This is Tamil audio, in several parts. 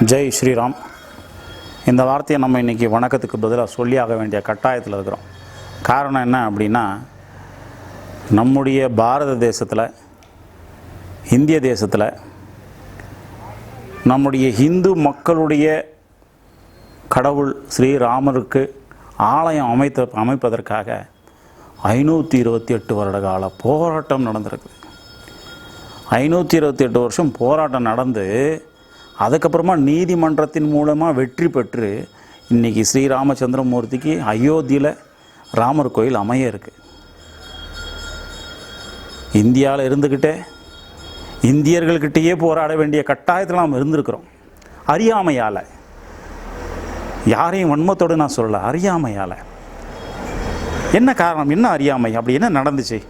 ஜெய் ஸ்ரீராம். இந்த வார்த்தையை நம்ம இன்றைக்கி வணக்கத்துக்கு பதிலாக சொல்லியாக வேண்டிய கட்டாயத்தில் இருக்கிறோம். காரணம் என்ன அப்படின்னா நம்முடைய பாரத தேசத்தில் இந்திய தேசத்தில் நம்முடைய இந்து மக்களுடைய கடவுள் ஸ்ரீராமருக்கு ஆலயம் அமைத்த அமைப்பதற்காக ஐநூற்றி இருபத்தி எட்டு வருட கால போராட்டம் நடந்திருக்கு. ஐநூற்றி இருபத்தி எட்டு வருஷம் போராட்டம் நடந்து அதுக்கப்புறமா நீதிமன்றத்தின் மூலமாக வெற்றி பெற்று இன்றைக்கி ஸ்ரீராமச்சந்திரமூர்த்திக்கு அயோத்தியில் ராமர் கோயில் அமைய இருக்கு. இந்தியாவில் இருந்துக்கிட்டே இந்தியர்கள்கிட்டயே போராட வேண்டிய கட்டாயத்தில் நாம் இருந்திருக்கிறோம். அறியாமையால். யாரையும் வன்மத்தோடு நான் சொல்லலை அறியாமையால். என்ன காரணம்? என்ன அறியாமை? அப்படி என்ன நடந்துச்சு?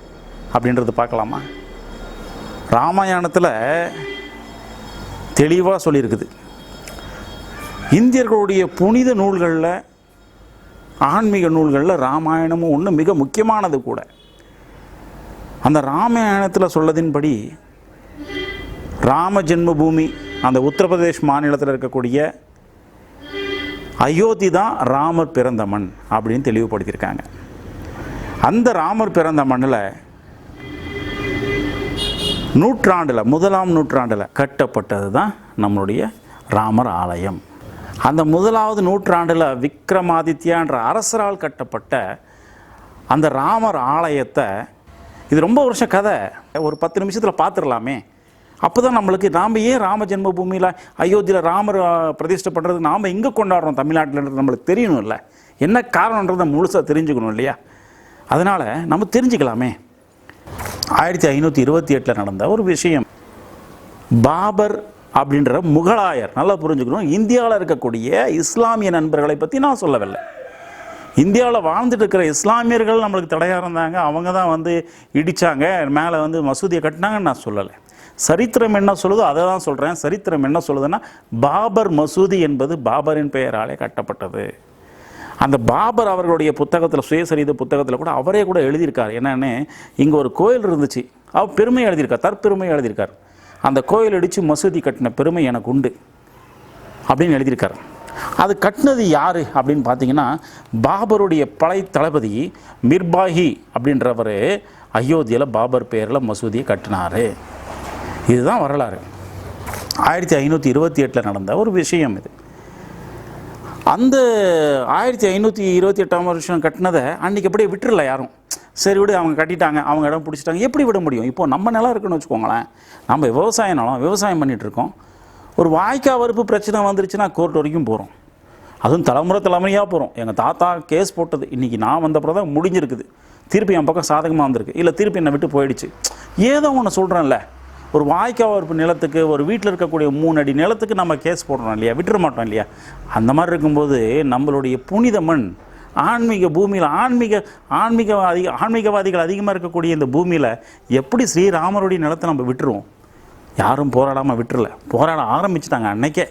அப்படின்றது பார்க்கலாமா? ராமாயணத்தில் தெளிவாக சொல்லியிருக்குது. இந்தியர்களுடைய புனித நூல்களில் ஆன்மீக நூல்களில் ராமாயணமும் ஒன்று மிக முக்கியமானது கூட. அந்த ராமாயணத்தில் சொல்லதின்படி ராம ஜென்மபூமி அந்த உத்தரப்பிரதேஷ் மாநிலத்தில் இருக்கக்கூடிய அயோத்தி தான் ராமர் பிறந்த மண் அப்படின்னு தெளிவுபடுத்தியிருக்காங்க. அந்த ராமர் பிறந்த மண்ணில் நூற்றாண்டில் முதலாம் நூற்றாண்டில் கட்டப்பட்டது தான் நம்மளுடைய ராமர் ஆலயம். அந்த முதலாவது நூற்றாண்டில் விக்ரமாதித்யான்ற அரசரால் கட்டப்பட்ட அந்த ராமர் ஆலயத்தை இது ரொம்ப வருஷம் கதை. ஒரு பத்து நிமிஷத்தில் பார்த்துடலாமே அப்போ தான் நம்மளுக்கு நாம் ஏன் ராம ஜென்மபூமியில் அயோத்தியில் ராமர் பிரதிஷ்டை பண்ணுறது நாம் எங்கே கொண்டாடுறோம் தமிழ்நாட்டில்ன்றது நம்மளுக்கு தெரியணும்ல. என்ன காரணன்றதை முழுசாக தெரிஞ்சுக்கணும் இல்லையா? அதனால் நம்ம தெரிஞ்சுக்கலாமே. ஆயிரத்தி ஐநூற்றி இருபத்தி எட்டில் நடந்த ஒரு விஷயம். பாபர் அப்படின்ற முகலாயர் நல்லா புரிஞ்சுக்கணும் இந்தியாவில் இருக்கக்கூடிய இஸ்லாமிய நண்பர்களை பற்றி நான் சொல்லவில்லை. இந்தியாவில் வாழ்ந்துட்டு இருக்கிற இஸ்லாமியர்கள் நம்மளுக்கு தடையாக இருந்தாங்க அவங்க தான் வந்து இடித்தாங்க மேலே வந்து மசூதியை கட்டினாங்கன்னு நான் சொல்லலை. சரித்திரம் என்ன சொல்லுதோ அதை தான் சொல்கிறேன் சரித்திரம் என்ன சொல்லுதுன்னா பாபர் மசூதி என்பது பாபரின் பெயராலே கட்டப்பட்டது. அந்த பாபர் அவர்களுடைய புத்தகத்தில் சுயசரித புத்தகத்தில் கூட அவரே கூட எழுதியிருக்கார். என்னென்னு இங்கே ஒரு கோயில் இருந்துச்சு. அவர் பெருமை எழுதியிருக்கார் தற்பெருமை எழுதியிருக்கார். அந்த கோயில் அடித்து மசூதி கட்டின பெருமை எனக்கு உண்டு அப்படின்னு எழுதியிருக்கார். அது கட்டினது யார் அப்படின்னு பார்த்தீங்கன்னா பாபருடைய பழைய தளபதி மிர்பாஹி அப்படின்றவர் அயோத்தியில் பாபர் பேரில் மசூதியை கட்டினார். இதுதான் வரலாறு. ஆயிரத்தி ஐநூற்றி இருபத்தி எட்டில் நடந்த ஒரு விஷயம் இது. அந்த ஆயிரத்தி ஐநூற்றி இருபத்தி எட்டாம் வருஷம் கட்டினதை அன்றைக்கி அப்படியே விட்டுறல யாரும். சரி விடு அவங்க கட்டிட்டாங்க அவங்க இடம் பிடிச்சிட்டாங்க. எப்படி விட முடியும்? இப்போ நம்ம நிலம் இருக்குன்னு வச்சுக்கோங்களேன். நம்ம விவசாய நிலம் விவசாயம் பண்ணிட்டு இருக்கோம். ஒரு வாய்க்கா வறுப்பு பிரச்சனை வந்துருச்சுன்னா கோர்ட் வரைக்கும் போகிறோம் அதுவும் தலைமுறை தலைமுறையாக போகிறோம் எங்கள் தாத்தா கேஸ் போட்டது. இன்றைக்கி நான் வந்தப்பறம் தான் முடிஞ்சிருக்குது. திருப்பி என் பக்கம் சாதகமாக வந்திருக்கு. இல்லை திருப்பி என்னை விட்டு போயிடுச்சு. ஏதோ ஒன்று சொல்கிறேன்ல ஒரு வாய்க்கால் வறுப்பு நிலத்துக்கு ஒரு வீட்டில் இருக்கக்கூடிய மூணு அடி நிலத்துக்கு நம்ம கேஸ் போடுறோம் இல்லையா? விட்டுற மாட்டோம் இல்லையா? அந்த மாதிரி இருக்கும்போது நம்மளுடைய புனித மண் ஆன்மீக பூமியில் ஆன்மீக ஆன்மீக அதிக ஆன்மீகவாதிகள் அதிகமாக இருக்கக்கூடிய இந்த பூமியில் எப்படி ஸ்ரீராமருடைய நிலத்தை நம்ம விட்டுருவோம்? யாரும் போராடாமல் விட்டுறல. போராட ஆரம்பிச்சிட்டாங்க அன்னைக்கே.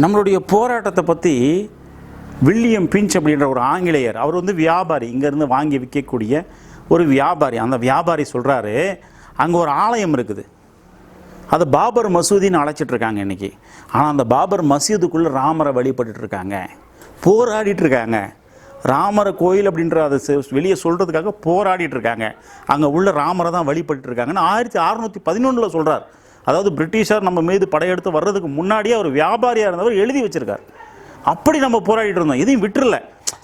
நம்மளுடைய போராட்டத்தை பற்றி வில்லியம் பிஞ்ச் அப்படின்ற ஒரு ஆங்கிலேயர் அவர் வந்து வியாபாரி இங்கேருந்து வாங்கி விற்கக்கூடிய ஒரு வியாபாரி. அந்த வியாபாரி சொல்கிறாரு அங்கே ஒரு ஆலயம் இருக்குது. அது பாபர் மசூதின்னு அழைச்சிட்டு இருக்காங்க இன்னைக்கு. ஆனால் அந்த பாபர் மசூதுக்குள்ளே ராமரை வழிபட்டுட்டு இருக்காங்க போராடிட்டு இருக்காங்க ராமரை கோயில் அப்படின்ற அதை வெளியே சொல்கிறதுக்காக போராடிட்டு இருக்காங்க அங்கே உள்ள ராமரை தான் வழிபட்டு இருக்காங்கன்னு ஆயிரத்தி அறநூற்றி பதினொன்றில் சொல்கிறார் அதாவது பிரிட்டிஷார் நம்ம மீது படையெடுத்து வர்றதுக்கு முன்னாடியே அவர் வியாபாரியாக இருந்தவர் எழுதி வச்சுருக்கார். அப்படி நம்ம போராடிட்டு இருந்தோம் எதையும் விட்டுறல.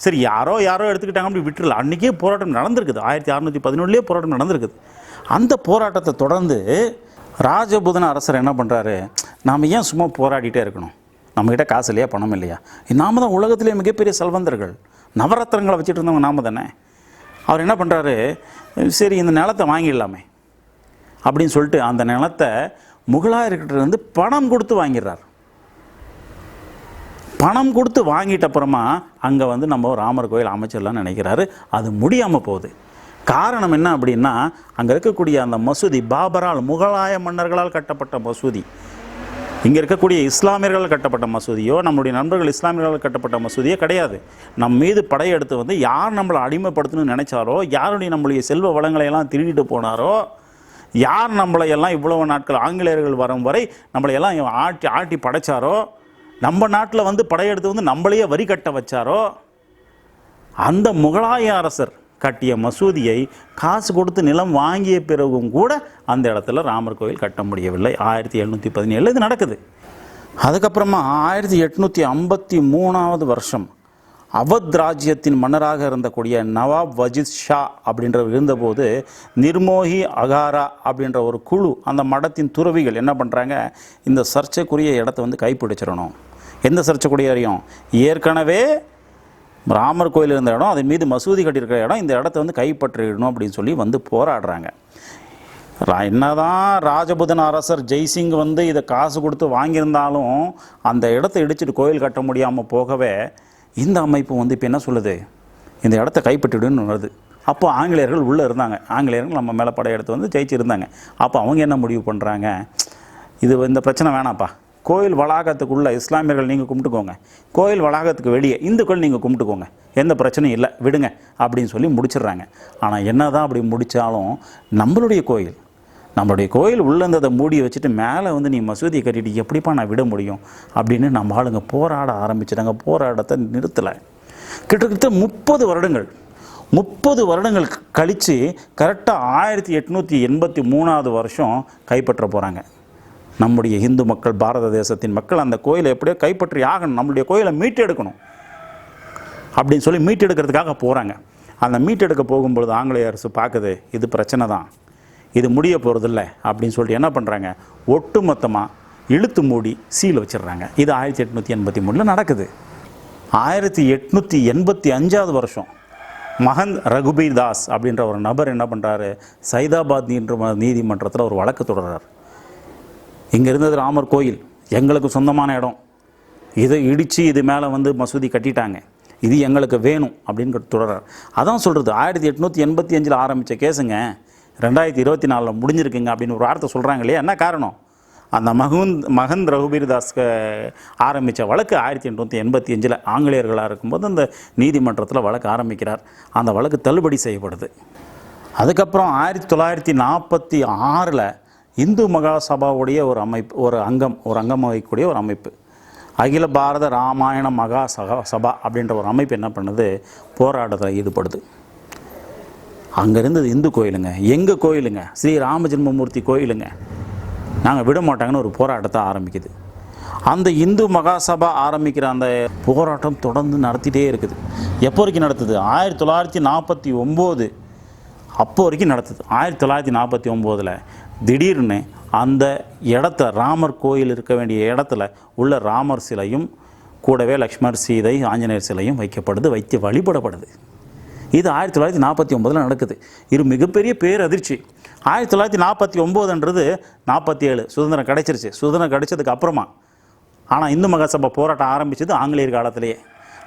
சரி யாரோ யாரோ எடுத்துக்கிட்டாங்க அப்படி விட்டுறல. அன்றைக்கே போராட்டம் நடந்திருக்குது. ஆயிரத்தி அறநூற்றி பதினொன்றுலேயே போராட்டம் நடந்திருக்குது. அந்த போராட்டத்தை தொடர்ந்து ராஜபுதன அரசர் என்ன பண்ணுறாரு நாம் ஏன் சும்மா போராடிட்டே இருக்கணும்? நம்மக்கிட்ட காசு இல்லையா பணம் இல்லையா? நாம தான் உலகத்திலே மிகப்பெரிய செல்வந்தர்கள். நவரத்னங்களை வச்சுட்டு இருந்தவங்க நாம தானே. அவர் என்ன பண்ணுறாரு சரி இந்த நிலத்தை வாங்கிடலாமே. அப்படின்னு சொல்லிட்டு அந்த நிலத்தை முகலாயர்கிட்ட இருந்து பணம் கொடுத்து வாங்கிடுறார். பணம் கொடுத்து வாங்கிட்ட அப்புறமா அங்கே வந்து நம்ம ராமர் கோயில் அமைச்சிடலாம்னு நினைக்கிறாரு. அது முடியாமல் போகுது. காரணம் என்ன அப்படின்னா அங்கே இருக்கக்கூடிய அந்த மசூதி பாபரால் முகலாய மன்னர்களால் கட்டப்பட்ட மசூதி. இங்கே இருக்கக்கூடிய இஸ்லாமியர்கள் கட்டப்பட்ட மசூதியோ நம்மளுடைய நண்பர்கள் இஸ்லாமியர்களால் கட்டப்பட்ட மசூதியோ கிடையாது. நம் மீது படையெடுத்து வந்து யார் நம்மளை அடிமைப்படுத்தணும்னு நினைச்சாரோ யாருடைய நம்மளுடைய செல்வ வளங்களை எல்லாம் திருடிட்டு போனாரோ யார் நம்மளை எல்லாம் இவ்வளவு நாட்கள் ஆங்கிலேயர்கள் வரும் வரை நம்மளை எல்லாம் ஆட்டி ஆட்டி படைச்சாரோ நம்ம நாட்டில் வந்து படையெடுத்து வந்து நம்மளையே வரி கட்ட வச்சாரோ அந்த முகலாய அரசர் கட்டிய மசூதியை காசு கொடுத்து நிலம் வாங்கிய பிறகும் கூட அந்த இடத்துல ராமர் கோவில் கட்ட முடியவில்லை. ஆயிரத்தி எழுநூற்றி பதினேழு இது நடக்குது. அதுக்கப்புறமா ஆயிரத்தி எட்நூற்றி ஐம்பத்தி மூணாவது வருஷம் அவத் ராஜ்யத்தின் மன்னராக இருந்தக்கூடிய நவாப் வஜித் ஷா அப்படின்றவர் இருந்தபோது நிர்மோகி அகாரா அப்படின்ற ஒரு குழு அந்த மடத்தின் துறவிகள் என்ன பண்ணுறாங்க இந்த சர்ச்சைக்குரிய இடத்த வந்து கைப்பிடிச்சிடணும். எந்த சர்ச்சைக்குரிய அறியும்? ஏற்கனவே ராமர் கோயில் இருந்த இடம் அதன் மீது மசூதி கட்டியிருக்கிற இடம் இந்த இடத்த வந்து கைப்பற்றிடணும் அப்படின்னு சொல்லி வந்து போராடுறாங்க. ரா- என்னதான் ராஜபுதன் அரசர் ஜெய்சிங் வந்து இதை காசு கொடுத்து வாங்கியிருந்தாலும் அந்த இடத்த இடிச்சிட்டு கோயில் கட்ட முடியாமல் போகவே இந்த அமைப்பு வந்து இப்போ என்ன சொல்லுது? இந்த இடத்த கைப்பற்றிடுன்னு வருது. அப்போ ஆங்கிலேயர்கள் உள்ளே இருந்தாங்க. ஆங்கிலேயர்கள் நம்ம மேலே படையெடுத்து வந்து ஜெயிச்சிருந்தாங்க. அப்போ அவங்க என்ன முடிவு பண்ணுறாங்க இது இந்த பிரச்சனை வேணாப்பா கோயில் வளாகத்துக்குள்ளே இஸ்லாமியர்கள் நீங்கள் கும்பிட்டுக்கோங்க. கோயில் வளாகத்துக்கு வெளியே இந்துக்கள் நீங்கள் கும்பிட்டுக்கோங்க. எந்த பிரச்சனையும் இல்லை விடுங்க அப்படின்னு சொல்லி முடிச்சிடுறாங்க. ஆனால் என்ன தான் அப்படி முடித்தாலும் நம்மளுடைய கோயில் நம்மளுடைய கோயில் உள்ளே இருந்ததை மூடி வச்சுட்டு மேலே வந்து நீ மசூதியை கட்டிட்டு எப்படிப்பா நான் விட முடியும் அப்படின்னு நம்ம ஆளுங்க போராட ஆரம்பிச்சிட்டாங்க. போராட்டத்தை நிறுத்தலை. கிட்டத்தட்ட முப்பது வருடங்கள் முப்பது வருடங்கள் கழித்து கரெக்டாக ஆயிரத்தி எட்நூற்றி எண்பத்தி மூணாவது வருஷம் கைப்பற்ற போகிறாங்க நம்முடைய இந்து மக்கள் பாரத தேசத்தின் மக்கள் அந்த கோயிலை எப்படியோ கைப்பற்றி ஆகணும். நம்மளுடைய கோயிலை மீட்டெடுக்கணும். அப்படின்னு சொல்லி மீட்டெடுக்கிறதுக்காக போகிறாங்க அந்த மீட்டெடுக்க போகும்பொழுது ஆங்கிலேய அரசு பார்க்குது இது பிரச்சனை தான். இது முடிய போகிறதில்ல அப்படின்னு சொல்லிட்டு என்ன பண்ணுறாங்க ஒட்டுமொத்தமாக இழுத்து மூடி சீல் வச்சிடுறாங்க. இது ஆயிரத்தி எட்நூற்றி எண்பத்தி மூணில் நடக்குது. ஆயிரத்தி எட்நூற்றி எண்பத்தி அஞ்சாவது வருஷம் மகந்த் ரகுபீர் தாஸ் அப்படின்ற ஒரு நபர் என்ன பண்ணுறாரு சைதாபாத் நீன்ற நீதிமன்றத்தில் ஒரு வழக்கு தொடர்றார். இங்கே இருந்தது ராமர் கோயில் எங்களுக்கு சொந்தமான இடம். இதை இடித்து இது மேலே வந்து மசூதி கட்டிட்டாங்க. இது எங்களுக்கு வேணும் அப்படின்னு தொடர்றார். அதான் சொல்கிறது ஆயிரத்தி எட்நூற்றி எண்பத்தி அஞ்சில் ஆரம்பித்த கேஸுங்க ரெண்டாயிரத்தி இருபத்தி நாலில் முடிஞ்சிருக்குங்க அப்படின்னு ஒரு வார்த்தை சொல்கிறாங்க இல்லையா என்ன காரணம்? அந்த மகுந்த் மகந்த் ரகுபீர் தாஸ் ஆரம்பித்த வழக்கு ஆயிரத்தி எட்நூற்றி எண்பத்தி அஞ்சில் ஆங்கிலேயர்களாக இருக்கும்போது அந்த நீதிமன்றத்தில் வழக்கு ஆரம்பிக்கிறார். அந்த வழக்கு தள்ளுபடி செய்யப்படுது. அதுக்கப்புறம் ஆயிரத்தி தொள்ளாயிரத்தி நாற்பத்தி ஆறில் இந்து மகாசபாவுடைய ஒரு அமைப்பு ஒரு அங்கம் ஒரு அங்கம் வகிக்கக்கூடிய ஒரு அமைப்பு. அகில பாரத ராமாயண மகா சகா சபா அப்படின்ற ஒரு அமைப்பு என்ன பண்ணுது? போராட்டத்தில் ஈடுபடுது. அங்கே இருந்தது இந்து கோயிலுங்க. எங்கள் கோயிலுங்க? ஸ்ரீ ராமஜென்மமூர்த்தி கோயிலுங்க. நாங்கள் விட மாட்டாங்கன்னு ஒரு போராட்டத்தை ஆரம்பிக்குது. அந்த இந்து மகாசபா ஆரம்பிக்கிற அந்த போராட்டம் தொடர்ந்து நடத்திட்டே இருக்குது. எப்போ வரைக்கும் நடத்துது? ஆயிரத்தி தொள்ளாயிரத்தி நாற்பத்தி ஒம்பது. அப்போ வரைக்கும் நடத்துது. ஆயிரத்தி தொள்ளாயிரத்தி நாற்பத்தி ஒம்போதில். திடீர்னு அந்த இடத்த ராமர் கோயில் இருக்க வேண்டிய இடத்துல உள்ள ராமர் சிலையும் கூடவே லக்ஷ்மர் சீதை ஆஞ்சநேயர் சிலையும் வைக்கப்படுது வைத்து வழிபடப்படுது. இது ஆயிரத்தி தொள்ளாயிரத்தி நாற்பத்தி ஒம்போதில் நடக்குது. இது மிகப்பெரிய பேரதிர்ச்சி. ஆயிரத்தி தொள்ளாயிரத்தி நாற்பத்தி ஒம்போதுன்றது நாற்பத்தி ஏழு சுதந்திரம் கிடைச்சிருச்சு. சுதந்திரம் கிடைச்சதுக்கு அப்புறமா. ஆனால் இந்து மகாசபா போராட்டம் ஆரம்பிச்சது ஆங்கிலேயர் காலத்திலேயே.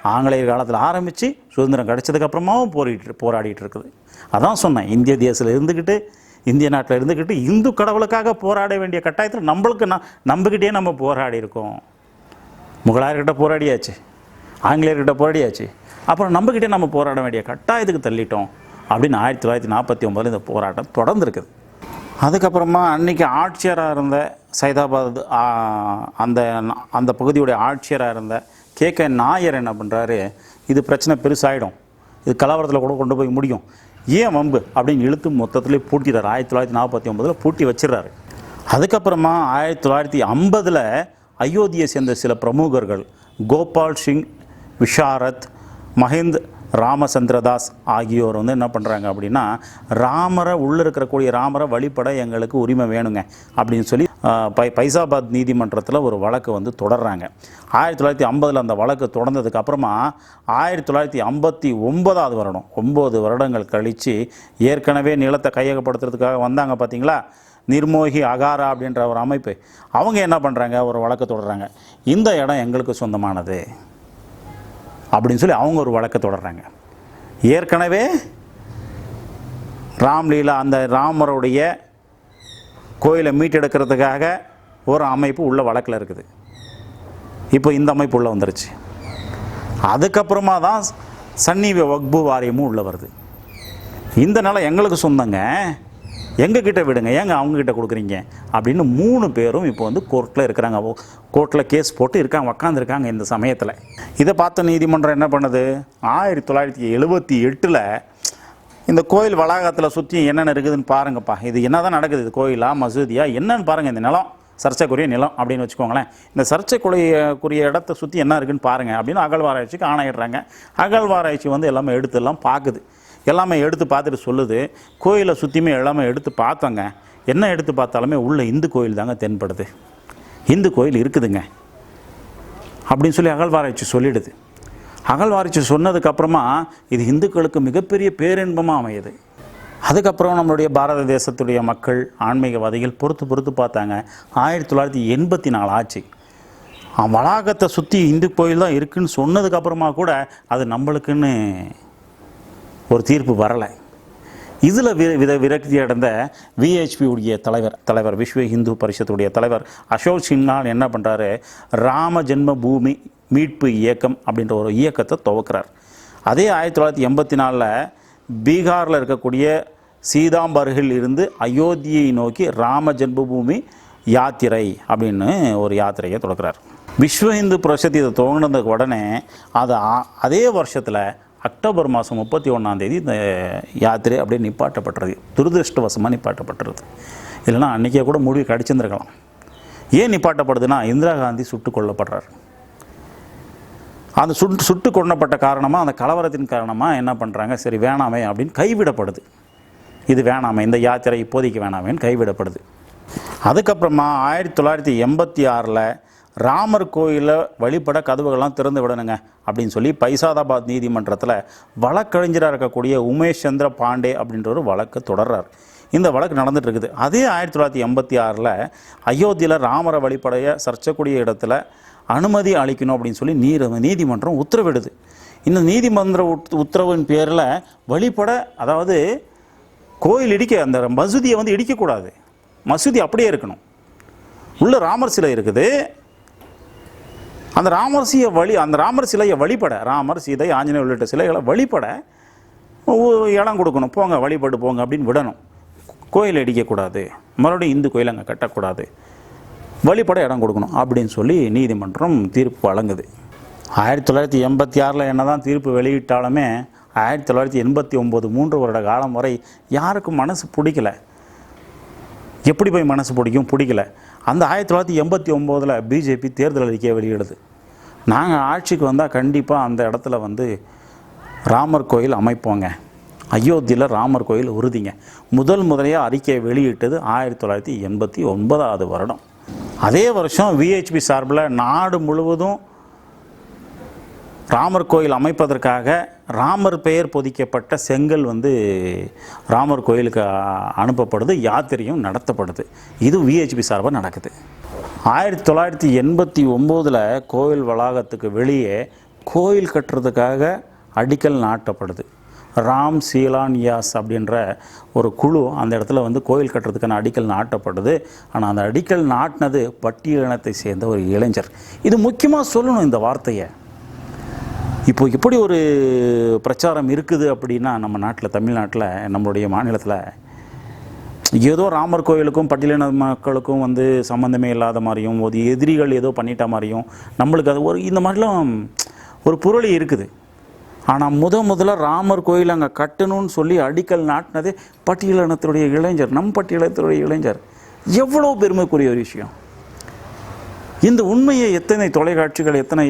ஆங்கிலேயர் காலத்தில் ஆரம்பித்து சுதந்திரம் கிடைச்சதுக்கப்புறமாவும் போரிட்டு போராடிட்டு இருக்குது. அதான் சொன்னேன் இந்திய தேசத்தில் இருந்துக்கிட்டு இந்திய நாட்டில் இருந்துக்கிட்டு இந்து கடவுளுக்காக போராட வேண்டிய கட்டாயத்தில் நம்மளுக்கு நான் நம்பிக்கிட்டே நம்ம போராடி இருக்கோம். முகலாயர்கிட்ட போராடியாச்சு ஆங்கிலேயர்கிட்ட போராடியாச்சு. அப்புறம் நம்மக்கிட்டே நம்ம போராட வேண்டிய கட்டாயத்துக்கு தள்ளிட்டோம் அப்படின்னு ஆயிரத்தி தொள்ளாயிரத்தி நாற்பத்தி ஒம்பதில் இந்த போராட்டம் தொடர்ந்துருக்குது. அதுக்கப்புறமா அன்னைக்கு ஆட்சியராக இருந்த சைதாபாத் அந்த அந்த பகுதியுடைய ஆட்சியராக இருந்த கே கே நாயர் என்ன பண்ணுறாரு இது பிரச்சனை பெருசாகிடும் இது கலவரத்தில் கூட கொண்டு போய் முடியும். ஏன் வம்பு? அப்படின்னு இழுத்து மொத்தத்திலே பூட்டிடுறாரு ஆயிரத்தி தொள்ளாயிரத்தி நாற்பத்தி ஒன்பதில் பூட்டி வச்சிடுறாரு. அதுக்கப்புறமா ஆயிரத்தி தொள்ளாயிரத்தி ஐம்பதில் அயோத்தியை சேர்ந்த சில பிரமுகர்கள் கோபால் சிங் விஷாரத் மஹிந்த் ராமச்சந்திரதாஸ் ஆகியோர் வந்து என்ன பண்ணுறாங்க அப்படின்னா ராமரை உள்ளே இருக்கக்கூடிய ராமரை வழிபட எங்களுக்கு உரிமை வேணுங்க அப்படின்னு சொல்லி பை பைசாபாத் நீதிமன்றத்தில் ஒரு வழக்கு வந்து தொடர்றாங்க. ஆயிரத்தி தொள்ளாயிரத்தி ஐம்பதில் அந்த வழக்கு தொடர்ந்ததுக்கு அப்புறமா ஆயிரத்தி தொள்ளாயிரத்தி ஐம்பத்தி ஒன்பதாவது வருடம் ஒம்பது வருடங்கள் கழித்து ஏற்கனவே நிலத்தை கையகப்படுத்துறதுக்காக வந்தாங்க பார்த்தீங்களா நிர்மோகி அகாரா அப்படின்ற ஒரு அமைப்பு. அவங்க என்ன பண்ணுறாங்க ஒரு வழக்கு தொடர்றாங்க. இந்த இடம் எங்களுக்கு சொந்தமானது. அப்படின்னு சொல்லி அவங்க ஒரு வழக்கை தொடர்றாங்க. ஏற்கனவே ராம்லீலா அந்த ராமருடைய கோயிலை மீட்டெடுக்கிறதுக்காக ஒரு அமைப்பு உள்ள வழக்கில் இருக்குது. இப்போ இந்த அமைப்பு உள்ளே வந்துருச்சு. அதுக்கப்புறமா தான் சன்னி வக்பு வாரியமும் உள்ளே வருது. இந்த நிலம் எங்களுக்கு சொந்தங்க. எங்கள் கிட்டே விடுங்க. ஏங்க அவங்கக்கிட்ட கொடுக்குறீங்க? அப்படின்னு மூணு பேரும் இப்போ வந்து கோர்ட்டில் இருக்கிறாங்க. கோர்ட்டில் கேஸ் போட்டு இருக்காங்க உக்காந்துருக்காங்க இந்த சமயத்தில். இதை பார்த்த நீதிமன்றம் என்ன பண்ணுது? ஆயிரத்தி தொள்ளாயிரத்தி எழுபத்தி எட்டில் இந்த கோயில் வளாகத்தில் சுற்றி என்னென்ன இருக்குதுன்னு பாருங்கப்பா. இது என்ன தான் நடக்குது? இது கோயிலா மசூதியா? என்னன்னு பாருங்கள் இந்த நிலம் சர்ச்சைக்குரிய நிலம் அப்படின்னு வச்சுக்கோங்களேன். இந்த சர்ச்சைக்குரிய இடத்த சுற்றி என்ன இருக்குன்னு பாருங்கள் அப்படின்னு அகழ்வாராய்ச்சிக்கு ஆணையிடுறாங்க. அகழ்வாராய்ச்சி வந்து எல்லாமே எடுத்து எல்லாம் பார்க்குது எல்லாமே எடுத்து பார்த்துட்டு சொல்லுது. கோயிலை சுற்றியுமே எல்லாமே எடுத்து பார்த்தோங்க. என்ன எடுத்து பார்த்தாலுமே உள்ள இந்து கோயில் தாங்க தென்படுது. இந்து கோயில் இருக்குதுங்க. அப்படின்னு சொல்லி அகழ்வாராய்ச்சி சொல்லிடுது. அகழ்வாராய்ச்சி சொன்னதுக்கப்புறமா இது இந்துக்களுக்கு மிகப்பெரிய பேரின்பமாக அமையுது. அதுக்கப்புறம் நம்மளுடைய பாரத தேசத்துடைய மக்கள் ஆன்மீகவாதிகள் பொறுத்து பொறுத்து பார்த்தாங்க. ஆயிரத்தி தொள்ளாயிரத்தி எண்பத்தி நாலு ஆச்சு. வளாகத்தை சுற்றி இந்து கோயில் தான் இருக்குன்னு சொன்னதுக்கப்புறமா கூட அது நம்மளுக்குன்னு ஒரு தீர்ப்பு வரலை. இதில் வி வித விரக்தி அடைந்த விஹெச்பி உடைய தலைவர் தலைவர் விஸ்வ இந்து பரிஷத்துடைய தலைவர் அசோக் சின்ஹால் என்ன பண்ணுறாரு ராம ஜென்ம பூமி மீட்பு இயக்கம் அப்படின்ற ஒரு இயக்கத்தை துவக்கிறார். அதே ஆயிரத்தி தொள்ளாயிரத்தி எண்பத்தி நாலில் பீகாரில் இருக்கக்கூடிய சீதாம்பர்கில் இருந்து அயோத்தியை நோக்கி ராம ஜென்மபூமி யாத்திரை அப்படின்னு ஒரு யாத்திரையை தொடக்கிறார். விஸ்வ இந்து பரிஷத் இதை துவங்கினதுக்கு உடனே அது ஆ- அதே வருஷத்தில் அக்டோபர் மாதம் முப்பத்தி ஒன்றாந்தேதி இந்த யாத்திரை அப்படியே நிப்பாட்டப்பட்டது. துரதிருஷ்டவசமாக நிப்பாட்டப்பட்டுருது இல்லைனா அன்றைக்கே கூட முடிவு கடிச்சிருந்துருக்கலாம். ஏன் நிப்பாட்டப்படுதுன்னா இந்திரா காந்தி சுட்டுக் கொல்லப்படுறார். அந்த சுட்டு சுட்டு கொண்டப்பட்ட காரணமாக அந்த கலவரத்தின் காரணமாக என்ன பண்ணுறாங்க சரி வேணாமே அப்படின்னு கைவிடப்படுது. இது வேணாமே இந்த யாத்திரை இப்போதைக்கு வேணாமேன்னு கைவிடப்படுது. அதுக்கப்புறமா ஆயிரத்தி தொள்ளாயிரத்தி எண்பத்தி ஆறில் ராமர் கோயிலில் வழிபட கதவுகள்லாம் திறந்து விடணுங்க அப்படின்னு சொல்லி பைசாதாபாத் நீதிமன்றத்தில் வழக்கறிஞராக இருக்கக்கூடிய உமேஷ் சந்திர பாண்டே அப்படின்ற ஒரு வழக்கு தொடர்றார். இந்த வழக்கு நடந்துட்டு இருக்குது. அதே ஆயிரத்தி தொள்ளாயிரத்தி எண்பத்தி ஆறில் அயோத்தியில் ராமரை வழிபடைய சர்ச்சக்கூடிய இடத்துல அனுமதி அளிக்கணும் அப்படின்னு சொல்லி நீர் நீதிமன்றம் உத்தரவிடுது. இந்த நீதிமன்ற உத் உத்தரவின் பேரில் வழிபட அதாவது கோயில் இடிக்க அந்த மசூதியை வந்து இடிக்கக்கூடாது. மசூதி அப்படியே இருக்கணும். உள்ள ராமர் சிலை இருக்குது. அந்த ராமர் சிலையை வழி அந்த ராமர் சிலையை வழிபட ராமர் சீதை ஆஞ்சநேயர் உள்ளிட்ட சிலைகளை வழிபட இடம் கொடுக்கணும். போங்க வழிபட்டு போங்க அப்படின்னு விடணும். கோயில் இடிக்கக்கூடாது. மறுபடியும் இந்து கோயில் அங்கே கட்டக்கூடாது. வழிபட இடம் கொடுக்கணும் அப்படின்னு சொல்லி நீதிமன்றம் தீர்ப்பு வழங்குது. ஆயிரத்தி தொள்ளாயிரத்தி எண்பத்தி ஆறில் என்ன தான் தீர்ப்பு வெளியிட்டாலுமே ஆயிரத்தி தொள்ளாயிரத்தி எண்பத்தி ஒம்பது மூன்று வருட காலம் வரை யாருக்கும் மனசு பிடிக்கல. எப்படி போய் மனசு பிடிக்கும்? பிடிக்கல. அந்த ஆயிரத்தி தொள்ளாயிரத்தி எண்பத்தி ஒம்போதில் பிஜேபி தேர்தல் அறிக்கையை வெளியிடுது. நாங்கள் ஆட்சிக்கு வந்தால் கண்டிப்பாக அந்த இடத்துல வந்து ராமர் கோயில் அமைப்போங்க. அயோத்தியில் ராமர் கோயில் உறுதிங்க. முதல் முதலையாக அறிக்கையை வெளியிட்டது ஆயிரத்தி தொள்ளாயிரத்தி எண்பத்தி ஒன்பதாவது வருடம். அதே வருஷம் விஹெச்பி சார்பில் நாடு முழுவதும் ராமர் கோயில் அமைப்பதற்காக ராமர் பெயர் பொதிக்கப்பட்ட செங்கல் வந்து ராமர் கோயிலுக்கு அனுப்பப்படுது யாத்திரையும் நடத்தப்படுது. இது விஹெச்பி சார்பாக நடக்குது. ஆயிரத்தி தொள்ளாயிரத்தி எண்பத்தி ஒம்போதில் கோயில் வளாகத்துக்கு வெளியே கோயில் கட்டுறதுக்காக அடிக்கல் நாட்டப்படுது. ராம் சீலான்யாஸ் அப்படின்ற ஒரு குழு அந்த இடத்துல வந்து கோயில் கட்டுறதுக்கான அடிக்கல் நாட்டப்படுது. ஆனால் அந்த அடிக்கல் நாட்டினது பட்டியலினத்தை சேர்ந்த ஒரு இளைஞர். இது முக்கியமாக சொல்லணும் இந்த வார்த்தையை. இப்போ இப்படி ஒரு பிரச்சாரம் இருக்குது அப்படின்னா நம்ம நாட்டில் தமிழ்நாட்டில் நம்மளுடைய மாநிலத்தில் ஏதோ ராமர் கோயிலுக்கும் பட்டியலின மக்களுக்கும் வந்து சம்மந்தமே இல்லாத மாதிரியும் ஒரு எதிரிகள் ஏதோ பண்ணிட்ட மாதிரியும் நம்மளுக்கு அது ஒரு இந்த மாதிரிலாம் ஒரு புரளி இருக்குது. ஆனால் முத முதல்ல ராமர் கோயில் அங்கே கட்டணும்னு சொல்லி அடிக்கல் நாட்டினதே பட்டியலினத்துடைய இளைஞர் நம் பட்டியலத்தினுடைய இளைஞர். எவ்வளோ பெருமைக்குரிய ஒரு விஷயம். இந்த உண்மையை எத்தனை தொலைக்காட்சிகள் எத்தனை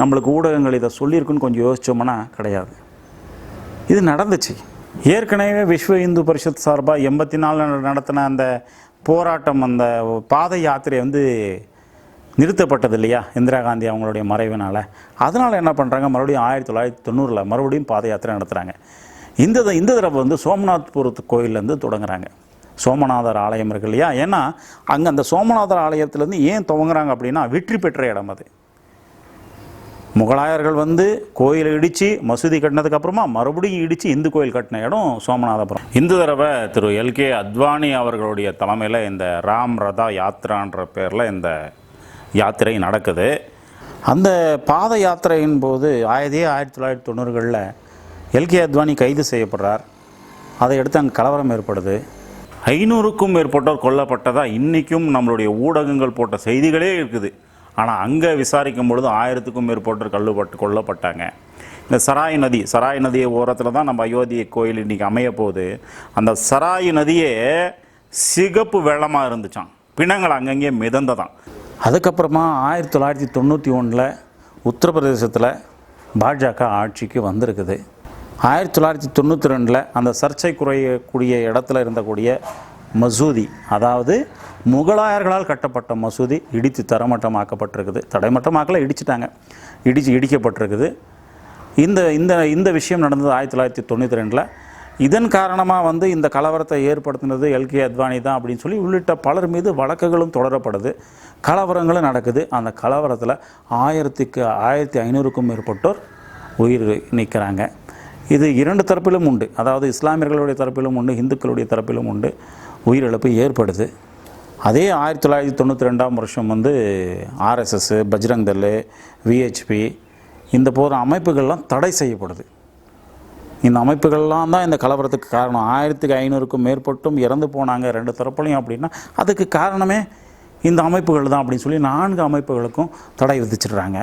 நம்மளுக்கு ஊடகங்கள் இதை சொல்லியிருக்குன்னு கொஞ்சம் யோசித்தோம்னா கிடையாது. இது நடந்துச்சு. ஏற்கனவே விஸ்வ இந்து பரிஷத் சார்பாக எண்பத்தி நாலு நடத்தின அந்த போராட்டம் அந்த பாத யாத்திரை வந்து நிறுத்தப்பட்டது இல்லையா இந்திரா காந்தி அவங்களுடைய மறைவினால்? அதனால் என்ன பண்ணுறாங்க மறுபடியும் ஆயிரத்தி தொள்ளாயிரத்தி தொண்ணூறில் மறுபடியும் பாத யாத்திரை நடத்துகிறாங்க இந்த த- இந்த தடவை வந்து சோமநாத்புரத்து கோயிலேருந்து தொடங்குறாங்க. சோமநாதர் ஆலயம் இருக்கு இல்லையா? ஏன்னா அங்கே அந்த சோமநாதர் ஆலயத்துலேருந்து ஏன் துவங்குறாங்க அப்படின்னா வெற்றி பெற்ற இடம் அது. முகலாயர்கள் வந்து கோயிலை இடித்து மசூதி கட்டினதுக்கப்புறமா மறுபடியும் இடித்து இந்து கோயில் கட்டின இடம் சோமநாதபுரம். இந்த தடவை திரு எல்கே அத்வானி அவர்களுடைய தலைமையில் இந்த ராம் ரதா யாத்ரான்ற பேரில் இந்த யாத்திரை நடக்குது. அந்த பாத யாத்திரையின் போது ஆயிரத்தி ஆயிரத்தி தொள்ளாயிரத்தி தொண்ணூறுகளில் எல்கே அத்வானி கைது செய்யப்படுறார். அதை அடுத்து அங்கே கலவரம் ஏற்படுது. ஐநூறுக்கும் மேற்பட்டோர் கொல்லப்பட்டதா இன்றைக்கும் நம்மளுடைய ஊடகங்கள் போட்ட செய்திகளே இருக்குது. ஆனால் அங்கே விசாரிக்கும் பொழுது ஆயிரத்துக்கும் மேற்பட்டோர் கல்லுப்பட்டு கொல்லப்பட்டாங்க. இந்த சராய் நதி சராய் நதி ஓரத்தில் தான் நம்ம அயோத்தி கோயில் இன்றைக்கி அமைய போகுது. அந்த சராய் நதியே சிகப்பு வெள்ளமாக இருந்துச்சாம். பிணங்கள் அங்கங்கே மிதந்ததாம். அதுக்கப்புறமா ஆயிரத்தி தொள்ளாயிரத்தி தொண்ணூற்றி ஒன்றில் உத்தரப்பிரதேசத்தில் பாஜக ஆட்சிக்கு வந்திருக்குது. ஆயிரத்தி தொள்ளாயிரத்தி தொண்ணூற்றி ரெண்டில் அந்த சர்ச்சை குறையக்கூடிய இடத்துல இருந்தக்கூடிய மசூதி அதாவது முகலாயர்களால் கட்டப்பட்ட மசூதி இடித்து தரமட்டமாக்கப்பட்டிருக்குது. தடைமட்டமாக்கல இடிச்சிட்டாங்க. இடிச்சு இடிக்கப்பட்டிருக்குது. இந்த இந்த இந்த விஷயம் நடந்தது ஆயிரத்தி தொள்ளாயிரத்தி தொண்ணூற்றி ரெண்டில். இதன் காரணமாக வந்து இந்த கலவரத்தை ஏற்படுத்தினது எல்கே அத்வானி தான் அப்படின்னு சொல்லி உள்ளிட்ட பலர் மீது வழக்குகளும் தொடரப்படுது. கலவரங்களும் நடக்குது. அந்த கலவரத்தில் ஆயிரத்துக்கு ஆயிரத்தி ஐநூறுக்கும் மேற்பட்டோர் உயிர் நிற்கிறாங்க இது இரண்டு தரப்பிலும் உண்டு. அதாவது இஸ்லாமியர்களுடைய தரப்பிலும் உண்டு இந்துக்களுடைய தரப்பிலும் உண்டு. உயிரிழப்பு ஏற்படுது. அதே ஆயிரத்தி தொள்ளாயிரத்தி தொண்ணூற்றி ரெண்டாம் வருஷம் வந்து ஆர்எஸ்எஸ் பஜ்ரங் தல் விஹெச்பி இந்த போன்ற அமைப்புகள்லாம் தடை செய்யப்படுது. இந்த அமைப்புகள்லாம் தான் இந்த கலவரத்துக்கு காரணம். ஆயிரத்துக்கு ஐநூறுக்கும் மேற்பட்டும் இறந்து போனாங்க ரெண்டு தரப்புலையும் அப்படின்னா அதுக்கு காரணமே இந்த அமைப்புகள் தான் அப்படின்னு சொல்லி நான்கு அமைப்புகளுக்கும் தடை விதிச்சிடுறாங்க.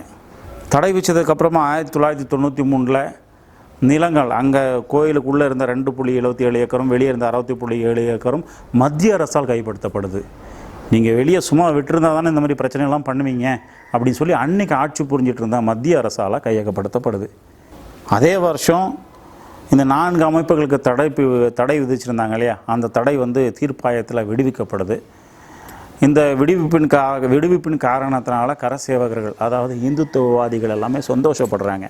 தடை விதிச்சதுக்கப்புறமா ஆயிரத்தி தொள்ளாயிரத்தி தொண்ணூற்றி மூணில் நிலங்கள் அங்கே கோயிலுக்குள்ளே இருந்த ரெண்டு புள்ளி எழுபத்தி ஏழு ஏக்கரும் வெளியே இருந்த அறுபத்தி புள்ளி ஏழு ஏக்கரும் மத்திய அரசால் கைப்படுத்தப்படுது. நீங்கள் வெளியே சும்மா விட்டுருந்தா தானே இந்த மாதிரி பிரச்சனைலாம் பண்ணுவீங்க அப்படின்னு சொல்லி அன்னைக்கு ஆட்சி புரிஞ்சிட்டு இருந்தால் மத்திய அரசால் கையகப்படுத்தப்படுது. அதே வருஷம் இந்த நான்கு அமைப்புகளுக்கு தடை தடை விதிச்சிருந்தாங்க இல்லையா? அந்த தடை வந்து தீர்ப்பாயத்தில் விடுவிக்கப்படுது. இந்த விடுவிப்பின் கா விடுவிப்பின் காரணத்தினால கரசேவகர்கள் அதாவது இந்துத்துவவாதிகள் எல்லாமே சந்தோஷப்படுறாங்க.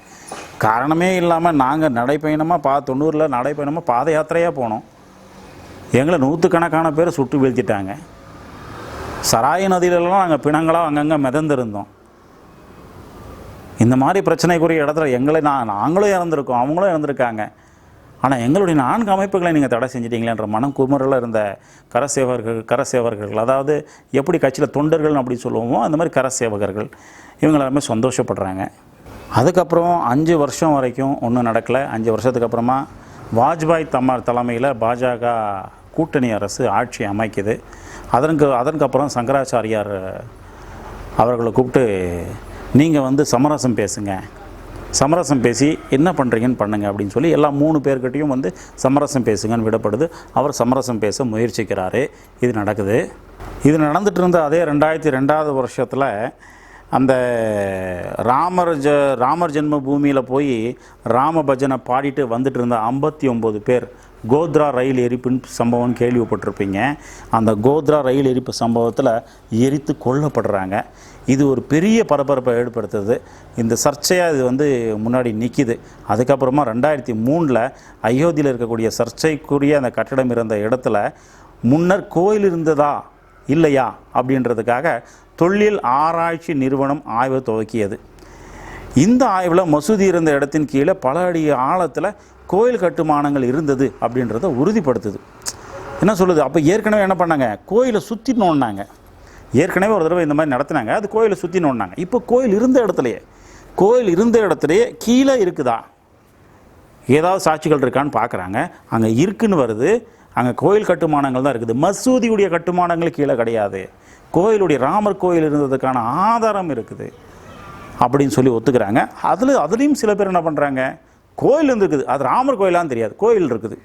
காரணமே இல்லாமல் நாங்கள் நடைப்பயணமாக பா தொண்ணூறில் நடைப்பயணமாக பாத யாத்திரையாக போனோம். எங்களை நூற்றுக்கணக்கான பேர் சுட்டு வீழ்த்திட்டாங்க. சராய நதியிலலாம் நாங்கள் பிணங்களாக அங்கங்கே மிதந்திருந்தோம். இந்த மாதிரி பிரச்சனைக்குரிய இடத்துல எங்களை நான் நாங்களும் இறந்துருக்கோம் அவங்களும் இறந்துருக்காங்க. ஆனால் எங்களுடைய நான்கு அமைப்புகளை நீங்கள் தடை செஞ்சிட்டீங்களேன்ற மனம் குமரில் இருந்த கரசேவர்கள் கரசேவர்கள் அதாவது எப்படி கட்சியில் தொண்டர்கள் அப்படி சொல்லுவோமோ அந்த மாதிரி கரசேவகர்கள் இவங்க எல்லாருமே சந்தோஷப்படுறாங்க. அதுக்கப்புறம் அஞ்சு வருஷம் வரைக்கும் ஒன்றும் நடக்கலை. அஞ்சு வருஷத்துக்கு அப்புறமா வாஜ்பாய் தம்மார் தலைமையில் பாஜக கூட்டணி அரசு ஆட்சி அமைக்குது. அதற்கு அதற்கப்புறம் சங்கராச்சாரியார் அவர்களை கூப்பிட்டு நீங்கள் வந்து சமரசம் பேசுங்க. சமரசம் பேசி என்ன பண்ணுறீங்கன்னு பண்ணுங்க அப்படின்னு சொல்லி எல்லா மூணு பேர்கிட்டையும் வந்து சமரசம் பேசுங்கன்னு விடப்படுது. அவர் சமரசம் பேச முயற்சிக்கிறாரு. இது நடக்குது. இது நடந்துட்டு இருந்த அதே ரெண்டாயிரத்தி ரெண்டாவது வருஷத்தில் அந்த ராமர் ஜ ராமர் ஜென்ம பூமியில் போய் ராம பஜனை பாடிட்டு வந்துட்டு இருந்த ஐம்பத்தி ஒம்பது பேர் கோத்ரா ரயில் எரிப்பின் சம்பவம் கேள்விப்பட்டிருப்பீங்க. அந்த கோத்ரா ரயில் எரிப்பு சம்பவத்தில் எரித்து கொல்லப்படுறாங்க. இது ஒரு பெரிய பரபரப்பை ஏற்படுத்துது. இந்த சர்ச்சையாக இது வந்து முன்னாடி நிற்கிது அதுக்கப்புறமா ரெண்டாயிரத்தி மூணில் அயோத்தியில் இருக்கக்கூடிய சர்ச்சைக்குரிய அந்த கட்டடம் இருந்த இடத்துல முன்னர் கோயில் இருந்ததா இல்லையா அப்படின்றதுக்காக தொழில் ஆராய்ச்சி நிறுவனம் ஆய்வு துவக்கியது. இந்த ஆய்வில் மசூதி இருந்த இடத்தின் கீழே பல அடி ஆழத்தில் கோயில் கட்டுமானங்கள் இருந்தது அப்படின்றத உறுதிப்படுத்துது. என்ன சொல்லுது? அப்போ ஏற்கனவே என்ன பண்ணாங்க? கோயிலை சுற்றி நோண்டினாங்க. ஏற்கனவே ஒரு தடவை இந்த மாதிரி நடத்தினாங்க. அது கோயிலை சுற்றி நோண்டினாங்க. இப்போ கோயில் இருந்த இடத்துலையே கோயில் இருந்த இடத்துலையே கீழே இருக்குதா? ஏதாவது சாட்சிகள் இருக்கான்னு பார்க்குறாங்க அங்கே இருக்குன்னு வருது. அங்கே கோயில் கட்டுமானங்கள் தான் இருக்குது. மசூதியுடைய கட்டுமானங்கள் கீழே கிடையாது. கோயிலுடைய ராமர் கோயில் இருந்ததுக்கான ஆதாரம் இருக்குது. அப்படின்னு சொல்லி ஒத்துக்கிறாங்க. அதில் அதுலேயும் சில பேர் என்ன பண்ணுறாங்க கோயில் இருந்துருக்குது. அது ராமர் கோயிலான்னு தெரியாது. கோயில் இருக்குது.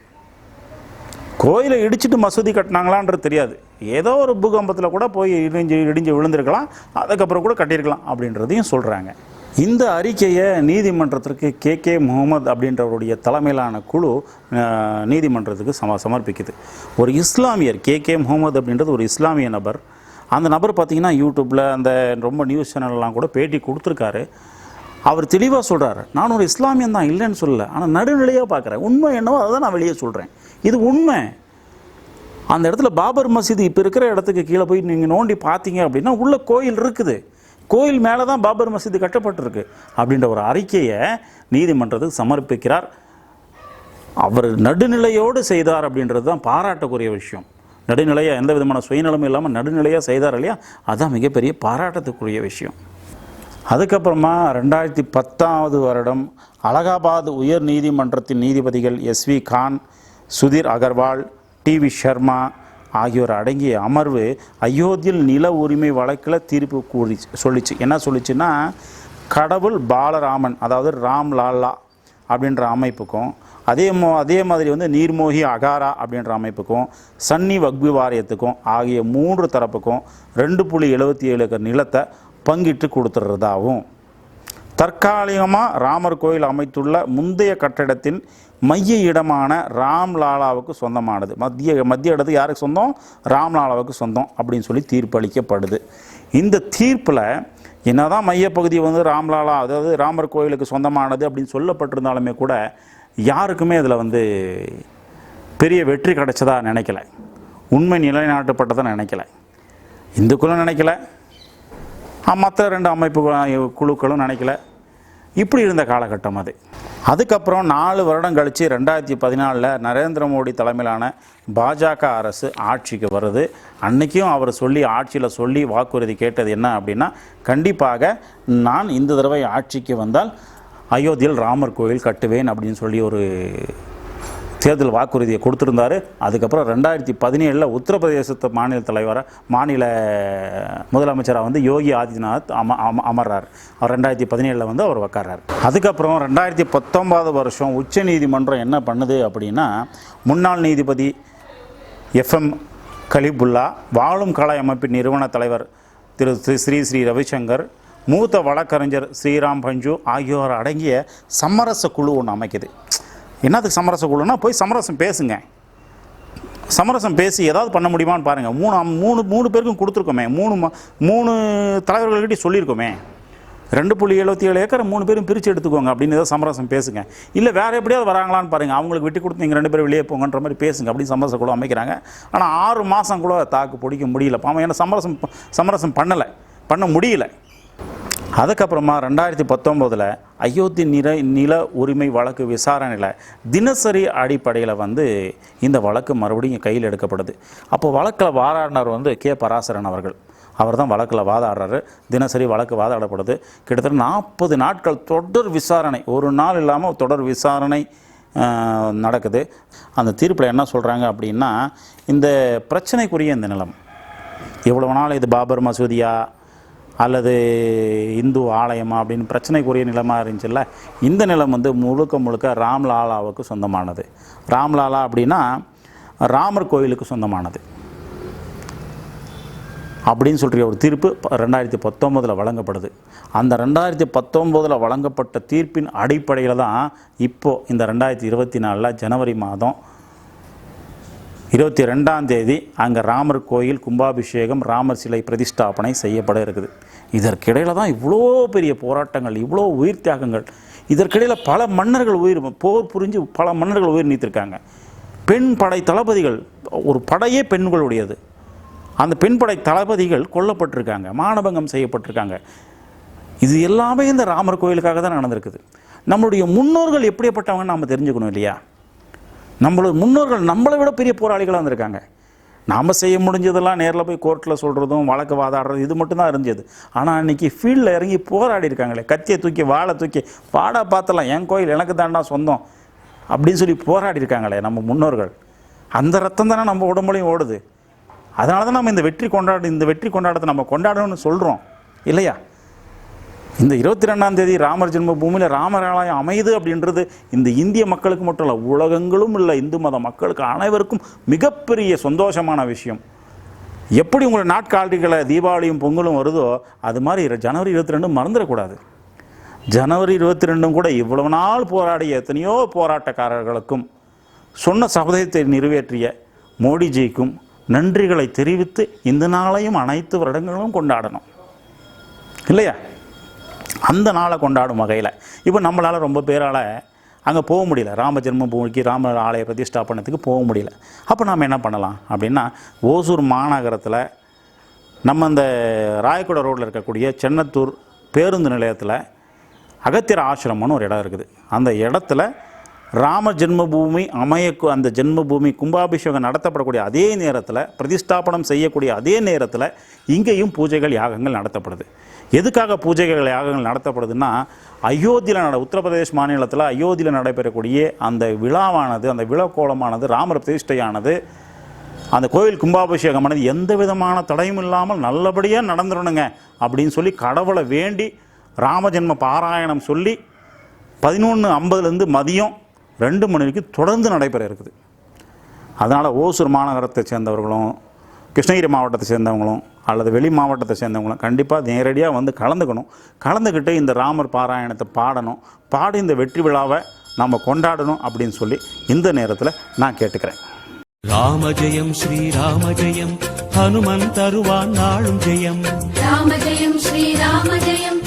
கோயிலை இடிச்சிட்டு மசூதி கட்டினாங்களான்றது தெரியாது. ஏதோ ஒரு பூகம்பத்தில் கூட போய் இடிஞ்சு இடிஞ்சு விழுந்திருக்கலாம். அதுக்கப்புறம் கூட கட்டியிருக்கலாம் அப்படின்றதையும் சொல்கிறாங்க இந்த அறிக்கையை நீதிமன்றத்திற்கு கே. கே. முகமது அப்படின்றவருடைய தலைமையிலான குழு நீதிமன்றத்துக்கு சம சமர்ப்பிக்குது. ஒரு இஸ்லாமியர் கே. கே. முகமது அப்படின்றது ஒரு இஸ்லாமிய நபர். அந்த நபர் பார்த்தீங்கன்னா யூடியூப்பில் அந்த ரொம்ப நியூஸ் சேனல்லாம் கூட பேட்டி கொடுத்துருக்காரு. அவர் தெளிவாக சொல்கிறாரு நான் ஒரு இஸ்லாமியன் தான் இல்லைன்னு சொல்லலை. ஆனால் நடுநிலையாக பார்க்குறேன் உண்மை என்னவோ அதை தான் நான் வெளியே சொல்கிறேன் இது உண்மை. அந்த இடத்துல பாபர் மசீது இப்போ இருக்கிற இடத்துக்கு கீழே போய் நீங்கள் நோண்டி பார்த்தீங்க அப்படின்னா உள்ள கோயில் இருக்குது. கோயில் மேலே தான் பாபர் மசீது கட்டப்பட்டிருக்கு. அப்படின்ற ஒரு அறிக்கையை நீதிமன்றத்துக்கு சமர்ப்பிக்கிறார். அவர் நடுநிலையோடு செய்தார் அப்படின்றது தான் பாராட்டக்குரிய விஷயம். நடுநிலையாக எந்த விதமான சுயநலமும் இல்லாமல் நடுநிலையாக செய்தார் இல்லையா? அதுதான் மிகப்பெரிய பாராட்டத்துக்குரிய விஷயம். அதுக்கப்புறமா ரெண்டாயிரத்தி பத்தாவது வருடம் அலகாபாத் உயர் நீதிமன்றத்தின் நீதிபதிகள் S V Khan Sudhir Agarwal D V Sharma ஆகியோர் அடங்கிய அமர்வு அயோத்தியில் நில உரிமை வழக்கில் தீர்ப்பு கூறி சொல்லிச்சு. என்ன சொல்லிச்சுன்னா கடவுள் பாலராமன் அதாவது ராம் லாலா அப்படின்ற அமைப்புக்கும் அதே மோ அதே மாதிரி வந்து நீர்மோகி அகாரா அப்படின்ற அமைப்புக்கும் சன்னி வக்பி வாரியத்துக்கும் ஆகிய மூன்று தரப்புக்கும் ரெண்டு புள்ளி எழுபத்தி ஏழு ஏக்கர் நிலத்தை பங்கிட்டு கொடுத்துறதாகவும் தற்காலிகமாக ராமர் கோயில் அமைத்துள்ள முந்தைய கட்டடத்தின் மைய இடமான ராம்லாலாவுக்கு சொந்தமானது. மத்திய மத்திய இடத்துக்கு யாருக்கு சொந்தம்? ராம்லாலாவுக்கு சொந்தம் அப்படின்னு சொல்லி தீர்ப்பளிக்கப்படுது இந்த தீர்ப்பில் என்னதான் மையப்பகுதி வந்து ராம்லாலா அதாவது ராமர் கோயிலுக்கு சொந்தமானது அப்படின்னு சொல்லப்பட்டிருந்தாலுமே கூட யாருக்குமே அதில் வந்து பெரிய வெற்றி கிடைச்சதா நினைக்கல. உண்மை நிலைநாட்டுப்பட்டதாக நினைக்கல. இந்துக்களும் நினைக்கல. மற்ற ரெண்டு அமைப்பு குழுக்களும் நினைக்கல. இப்படி இருந்த காலகட்டம் அது. அதுக்கப்புறம் நாலு வருடம் கழித்து ரெண்டாயிரத்தி பதினாலில் நரேந்திர மோடி தலைமையிலான பாஜக அரசு ஆட்சிக்கு வருது. அன்றைக்கும் அவர் சொல்லி ஆட்சியில் சொல்லி வாக்குறுதி கேட்டது என்ன அப்படின்னா கண்டிப்பாக நான் இந்த தடவை ஆட்சிக்கு வந்தால் அயோத்தியில் ராமர் கோயில் கட்டுவேன் அப்படின்னு சொல்லி ஒரு தேர்தல் வாக்குறுதியை கொடுத்துருந்தாரு. அதுக்கப்புறம் ரெண்டாயிரத்தி பதினேழில் உத்தரப்பிரதேசத்து மாநில தலைவராக மாநில முதலமைச்சராக வந்து யோகி ஆதித்யநாத் அம அம அமர்றார். அவர் ரெண்டாயிரத்தி பதினேழில் வந்து அவர் உக்கார்றார். அதுக்கப்புறம் ரெண்டாயிரத்தி பத்தொன்பது வருஷம் உச்ச நீதிமன்றம் என்ன பண்ணுது அப்படின்னா முன்னாள் நீதிபதி எஃப்எம் கலிபுல்லா வாழும் கலை அமைப்பின் நிறுவன தலைவர் திரு ஸ்ரீ ஸ்ரீ ஸ்ரீ ரவிசங்கர் மூத்த வழக்கறிஞர் ஸ்ரீராம் பஞ்சு ஆகியோர் அடங்கிய சமரச குழு ஒன்று அமைக்குது. என்னத்துக்கு சமரச குழுன்னா போய் சமரசம் பேசுங்க. சமரசம் பேசி ஏதாவது பண்ண முடியுமான்னு பாருங்கள் மூணு மூணு மூணு பேருக்கும் கொடுத்துருக்கோமே. மூணு மூணு தலைவர்கள்கிட்டையும் சொல்லியிருக்கோமே. ரெண்டு புள்ளி எழுபத்தி ஏழு ஏக்கர் மூணு பேரும் பிரித்து எடுத்துக்கோங்க அப்படின்னு ஏதாவது சமரசம் பேசுங்க. இல்லை வேறு எப்படியாவது வராங்களான்னு பாருங்கள் அவங்களுக்கு விட்டு கொடுத்து நீங்கள் ரெண்டு பேரும் வெளியே போங்கன்ற மாதிரி பேசுங்க. அப்படின்னு சமரச குழு அமைக்கிறாங்க. ஆனால் ஆறு மாதம் கூட தாக்கு பிடிக்க முடியல. பாவம் ஏன்னா சமரசம் சமரசம் பண்ணலை. பண்ண முடியல. அதுக்கப்புறமா ரெண்டாயிரத்தி பத்தொம்போதில் அயோத்தி நில நில உரிமை வழக்கு விசாரணையில் தினசரி அடிப்படையில் வந்து இந்த வழக்கு மறுபடியும் கையில் எடுக்கப்படுது. அப்போ வழக்கில் வாதாடினார் வந்து கே பராசரன் அவர்கள். அவர் தான் வழக்கில் வாதாடுறாரு. தினசரி வழக்கு வாதாடப்படுது. கிட்டத்தட்ட நாற்பது நாட்கள் தொடர் விசாரணை ஒரு நாள் இல்லாமல் தொடர் விசாரணை நடக்குது. அந்த தீர்ப்பில் என்ன சொல்கிறாங்க அப்படின்னா இந்த பிரச்சனைக்குரிய இந்த நிலம். இவ்வளோ நாள் இது பாபர் மசூதியா? அல்லது இந்து ஆலயமா அப்படின்னு பிரச்சனைக்குரிய நிலமாக இருந்துச்சுல்ல இந்த நிலம் வந்து முழுக்க முழுக்க ராம்லாலாவுக்கு சொந்தமானது. ராம்லாலா அப்படின்னா ராமர் கோயிலுக்கு சொந்தமானது. அப்படின்னு சொல்கிற ஒரு தீர்ப்பு ரெண்டாயிரத்தி பத்தொம்போதில் வழங்கப்படுது. அந்த ரெண்டாயிரத்தி பத்தொம்போதில் வழங்கப்பட்ட தீர்ப்பின் அடிப்படையில் தான் இப்போது இந்த ரெண்டாயிரத்தி இருபத்தி நாலில் ஜனவரி மாதம் இருபத்தி ரெண்டாம் தேதி அங்கே ராமர் கோயில் கும்பாபிஷேகம் ராமர் சிலை பிரதிஷ்டாபனை செய்யப்பட இருக்குது. இதற்கிடையில் தான் இவ்வளோ பெரிய போராட்டங்கள் இவ்வளோ உயிர் தியாகங்கள் இதற்கிடையில் பல மன்னர்கள் உயிர் போர் புரிஞ்சு பல மன்னர்கள் உயிர் நீத்திருக்காங்க. பெண் படை தளபதிகள் ஒரு படையே பெண்களுடையது. அந்த பெண் படை தளபதிகள் கொல்லப்பட்டிருக்காங்க மானபங்கம் செய்யப்பட்டிருக்காங்க. இது எல்லாமே இந்த ராமர் கோயிலுக்காக தான் நடந்திருக்குது. நம்மளுடைய முன்னோர்கள் எப்படிப்பட்டவங்கன்னு நாம் தெரிஞ்சுக்கணும் இல்லையா? நம்மளோட முன்னோர்கள் நம்மளை விட பெரிய போராளிகளாக இருந்திருக்காங்க. நாம் செய்ய முடிஞ்சதெல்லாம் நேரில் போய் கோர்ட்டில் சொல்கிறதும் வழக்கு வாதாடுறது இது மட்டும்தான் இருந்தது. ஆனால் அன்றைக்கி ஃபீல்டில் இறங்கி போராடி இருக்காங்களே. கத்தியை தூக்கி வாழை தூக்கி பாடா பார்த்தலாம் என் கோயில் எனக்கு தாண்டா சொந்தம் அப்படின்னு சொல்லி போராடி இருக்காங்களே நம்ம முன்னோர்கள். அந்த ரத்தம் தானே நம்ம உடம்புலையும் ஓடுது. அதனால தான் நம்ம இந்த வெற்றி கொண்டாடு இந்த வெற்றி கொண்டாடத்தை நம்ம கொண்டாடணும்னு சொல்கிறோம் இல்லையா? இந்த இருபத்தி ரெண்டாம் தேதி ராமர் ஜென்ம பூமியில் ராமர் ஆலயம் அமையுது அப்படின்றது இந்த இந்திய மக்களுக்கு மட்டும் இல்லை உலகங்களும் இல்லை இந்து மத மக்களுக்கு அனைவருக்கும் மிகப்பெரிய சந்தோஷமான விஷயம். எப்படி உங்களை நாட்காலிகளை தீபாவளியும் பொங்கலும் வருதோ அது மாதிரி ஜனவரி இருபத்தி ரெண்டும் மறந்துடக்கூடாது. ஜனவரி இருபத்தி ரெண்டும் கூட இவ்வளவு நாள் போராடிய எத்தனையோ போராட்டக்காரர்களுக்கும் சொன்ன சபதத்தை நிறைவேற்றிய மோடிஜிக்கும் நன்றிகளை தெரிவித்து இந்த நாளையும் அனைத்து வருடங்களும் கொண்டாடணும். இல்லையா? அந்த நாளை கொண்டாடும் வகையில். இப்போ நம்மளால் ரொம்ப பேரால் அங்கே போக முடியல. ராம ஜென்மபூமிக்கு ராம ஆலய பிரதிஷ்டாபனத்துக்கு போக முடியல. அப்போ நாம் என்ன பண்ணலாம்? அப்படின்னா ஓசூர் மாநகரத்தில் நம்ம இந்த ராயக்குட ரோட்டில் இருக்கக்கூடிய சென்னத்தூர் பேருந்து நிலையத்தில் அகத்தியர் ஆசிரமம்னு ஒரு இடம் இருக்குது. அந்த இடத்துல ராம ஜென்மபூமி அமைய அந்த ஜென்மபூமி கும்பாபிஷேகம் நடத்தப்படக்கூடிய அதே நேரத்தில் பிரதிஷ்டாபனம் செய்யக்கூடிய அதே நேரத்தில் இங்கேயும் பூஜைகள் யாகங்கள் நடத்தப்படுது. எதுக்காக பூஜைகள் யாகங்கள் நடத்தப்படுதுன்னா அயோத்தியில் நட உத்தரப்பிரதேஷ் மாநிலத்தில் அயோத்தியில் நடைபெறக்கூடிய அந்த விழாவானது அந்த விழாக்கோலமானது ராமர் பிரதிஷ்டையானது அந்த கோயில் கும்பாபிஷேகமானது எந்த விதமான தடையும் இல்லாமல் நல்லபடியாக நடந்துடணுங்க அப்படின்னு சொல்லி கடவுளை வேண்டி ராமஜென்ம பாராயணம் சொல்லி பதினொன்று ஐம்பதுலேருந்து மதியம் ரெண்டு மணி வரைக்கும் தொடர்ந்து நடைபெற இருக்குது. அதனால் ஓசூர் மாநகரத்தை சேர்ந்தவர்களும் கிருஷ்ணகிரி மாவட்டத்தை சேர்ந்தவங்களும் அல்லது வெளி மாவட்டத்தை சேர்ந்தவங்களும் கண்டிப்பாக நேரடியாக வந்து கலந்துக்கணும். கலந்துக்கிட்டு இந்த ராமர் பாராயணத்தை பாடணும். பாடி இந்த வெற்றி விழாவை நம்ம கொண்டாடணும் அப்படின்னு சொல்லி இந்த நேரத்தில் நான் கேட்டுக்கிறேன். ராம ஜெயம் ஸ்ரீராம ஜெயம். ஹனுமன் தருவான் நாளும் ஜெயம். ராம ஜெயம் ஸ்ரீராம ஜெயம். ஹனுமனிரு